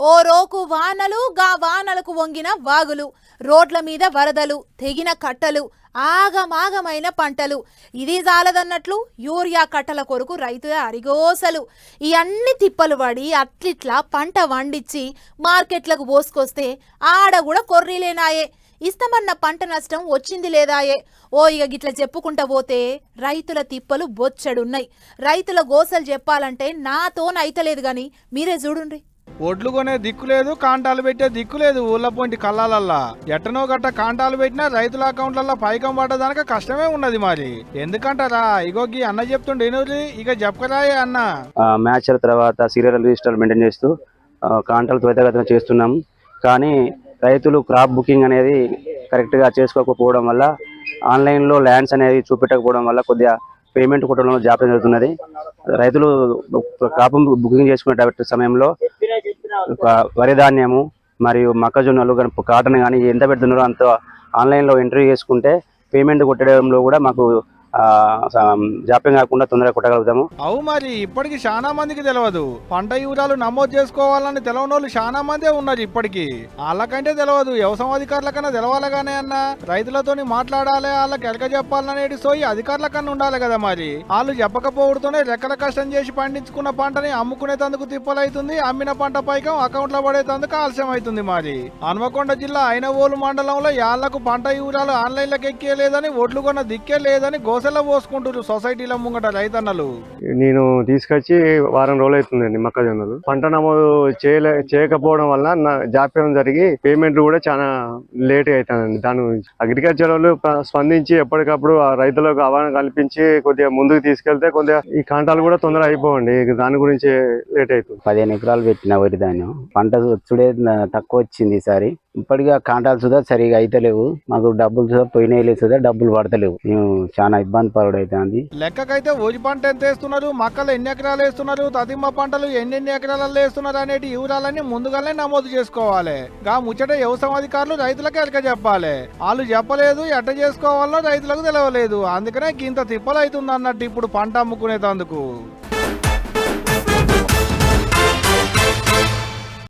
ఓ రోకు వానలు గా వానలకు వంగిన వాగులు రోడ్ల మీద వరదలు తెగిన కట్టలు ఆగమాగమైన పంటలు. ఇది జాలదన్నట్లు యూరియా కట్టల కొరకు రైతుల అరిగోసలు. ఈ అన్ని తిప్పలు పడి అట్లిట్లా పంట వండించి మార్కెట్లకు పోసుకొస్తే ఆడ కూడా కొర్రీలేనాయే ఇస్తామన్న పంట నష్టం వచ్చింది లేదాయే. ఓ ఇక గిట్ల చెప్పుకుంటా పోతే రైతుల తిప్పలు బొచ్చడున్నాయి. రైతుల గోసలు చెప్పాలంటే నాతోనైతలేదు కానీ మీరే చూడుండ్రీ. ఒడ్లు కొనే దిక్కు లేదు కాంటాలు పెట్టే దిక్కు లేదు ఊళ్ళ పొంటి కళ్ళాలల్లా. ఎట్టనో గట్ట కాంటాలు పెట్టినా రైతుల అకౌంట్లలో పైకం పడ్డదానిక కష్టమే ఉన్నది మరి. ఎందుకంటారా? ఇగో గీ అన్న చెప్తుండే ఇక చెప్పరాయే అన్న. మ్యాచ్ల తర్వాత సీరియల్ రిజిస్టర్ మెయింటైన్ చేస్తూ కాంటాలు త్వరితగతిన చేస్తున్నాం. కానీ రైతులు క్రాప్ బుకింగ్ అనేది కరెక్ట్గా చేసుకోకపోవడం వల్ల ఆన్లైన్లో ల్యాండ్స్ అనేది చూపెట్టకపోవడం వల్ల కొద్దిగా పేమెంట్ కొట్టడంలో జాప్యం జరుగుతున్నది. రైతులు క్రాప్ బుకింగ్ చేసుకునే సమయంలో వరి ధాన్యము మరియు మొక్కజొన్నలు కానీ కాటన్ కానీ ఎంత పెడుతున్నారో అంత ఆన్లైన్లో ఎంట్రీ చేసుకుంటే పేమెంట్ కొట్టడంలో కూడా మాకు జాప్యం కాకుండా తొందరగా కొట్టగలుగుతాము. అవు మరి ఇప్పటికి చాలా మందికి తెలియదు పంట వివరాలు నమోదు చేసుకోవాలని తెలవనోళ్ళు చాలా మందే ఉన్నారు ఇప్పటికి. వాళ్ళకంటే తెలియదు వ్యవసాయ అధికారుల కన్నా తెలవాలగానే అన్న. రైతులతోని మాట్లాడాలి వాళ్ళకి ఎలక చెప్పాలనేది సోయి అధికారుల కన్నా ఉండాలి కదా మరి. వాళ్ళు చెప్పకపోవడంతోనే రెక్కల కష్టం చేసి పండించుకున్న పంటని అమ్ముకునేందుకు తిప్పలైతుంది అమ్మిన పంట పైకం అకౌంట్లో పడేందుకు ఆలస్యం అవుతుంది మరి. హనుమకొండ జిల్లా అయినవోలు మండలంలో యాళ్ళకు పంట వివరాలు ఆన్లైన్లకు ఎక్కే లేదని ఒడ్లు కొన్న దిక్కే లేదని గోసెల పోసుకుంటారు సొసైటీల ముంగట రైతన్నలు? నేను తీసుకొచ్చి వారం రోజులు అవుతుందండి మొక్కజొన్నలు పంట నమోదు చేయలే చేయకపోవడం వల్ల నా జాప్యం జరిగి పేమెంట్ కూడా చాలా లేట్ అవుతుందండి దాని గురించి అగ్రికల్చర్ వాళ్ళు స్పందించి ఎప్పటికప్పుడు ఆ రైతులకు అవగాహన కల్పించి కొద్దిగా ముందుకు తీసుకెళ్తే కొద్దిగా ఈ కాంటాలు కూడా తొందర అయిపోవండి. ఇక దాని గురించి లేట్ అవుతుంది. పదిహేను ఎకరాలు పెట్టిన వరి ధాన్యం. పంట న- తక్కువ వచ్చింది ఈసారి. ఇప్పటికీ ఆ కాంటాలు సరిగా సరిగా అయితలేవు మాకు డబ్బులు సుదా పోయినా లేదు డబ్బులు పడతలేవు. మేము చాలా ఇబ్బంది పరుడు అవుతుంది లెక్కకైతే ఓజి పంట ఎంత వేస్తున్నారు మక్కలు ఎన్ని ఎకరాలు వేస్తున్నారు తదిమ్మ పంటలు ఎన్నెన్ని ఎకరాలు వేస్తున్నారు అనేటి వివరాలన్నీ ముందుగానే నమోదు చేసుకోవాలి. గా ముచ్చట వ్యవసాయ అధికారులు రైతులకు ఎలక చెప్పాలి. వాళ్ళు చెప్పలేదు ఎట్ట చేసుకోవాలో రైతులకు తెలియలేదు అందుకనే ఇంత తిప్పలు అవుతుంది అన్నట్టు ఇప్పుడు పంట అమ్ముకునేటందుకు.